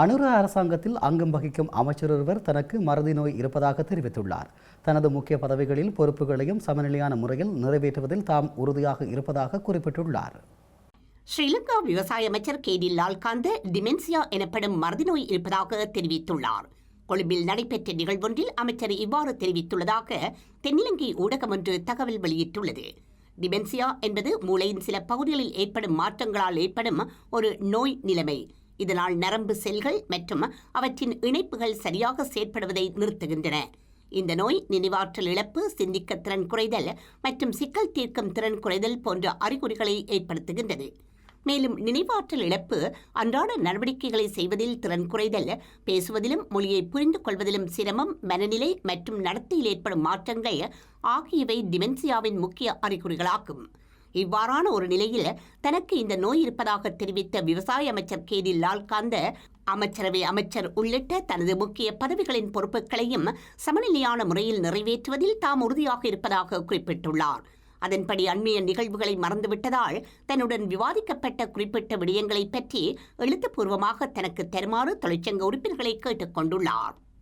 அனுர அரசாங்கத்தில் அங்கம் வகிக்கும் அமைச்சர் ஒருவர் தனக்கு மறதி நோய் இருப்பதாக தெரிவித்துள்ளார். தனது முக்கிய பதவிகளில் பொறுப்புகளையும் சமநிலையான முறையில் நிறைவேற்றுவதில் தாம் உறுதியாக இருப்பதாக குறிப்பிட்டுள்ளார். ஸ்ரீலங்கா விவசாய அமைச்சர் கே டி லால்காந்த டிமென்சியா எனப்படும் மறதி நோய் இருப்பதாக தெரிவித்துள்ளார். கொழும்பில் நடைபெற்ற நிகழ்வொன்றில் அமைச்சர் இவ்வாறு தெரிவித்துள்ளதாக தென்னிலங்கை ஊடகம் ஒன்று தகவல் வெளியிட்டுள்ளது. டிமென்சியா என்பது மூளையின் சில பகுதிகளில் ஏற்படும் மாற்றங்களால் ஏற்படும் ஒரு நோய் நிலைமை. இதனால் நரம்பு செல்கள் மற்றும் அவற்றின் இணைப்புகள் சரியாக செயற்படுவதை நிறுத்துகின்றன. இந்த நோய் நினைவாற்றல் இழப்பு சிந்திக்க திறன் குறைதல் மற்றும் சிக்கல் தீர்க்கும் திறன் குறைதல் போன்ற அறிகுறிகளை ஏற்படுத்துகின்றது. மேலும் நினைவாற்றல் இழப்பு அன்றாட நடவடிக்கைகளை செய்வதில் திறன் குறைதல் பேசுவதிலும் மொழியை புரிந்து கொள்வதிலும் சிரமம் மனநிலை மற்றும் நடத்தையில் ஏற்படும் மாற்றங்கள் ஆகியவை டிமென்சியாவின் முக்கிய அறிகுறிகளாகும். இவ்வாறான ஒரு நிலையில் தனக்கு இந்த நோய் இருப்பதாக தெரிவித்த விவசாய அமைச்சர் கே டி லால்காந்த அமைச்சரவை அமைச்சர் உள்ளிட்ட தனது முக்கிய பதவிகளின் பொறுப்புகளையும் சமநிலையான முறையில் நிறைவேற்றுவதில் தாம் உறுதியாக இருப்பதாக குறிப்பிட்டுள்ளார். அதன்படி அண்மைய நிகழ்வுகளை மறந்துவிட்டதால் தன்னுடன் விவாதிக்கப்பட்ட குறிப்பிட்ட விடயங்களை பற்றி எழுத்துப்பூர்வமாக தனக்கு தருமாறு தொழிற்சங்க உறுப்பினர்களை கேட்டுக்கொண்டுள்ளார்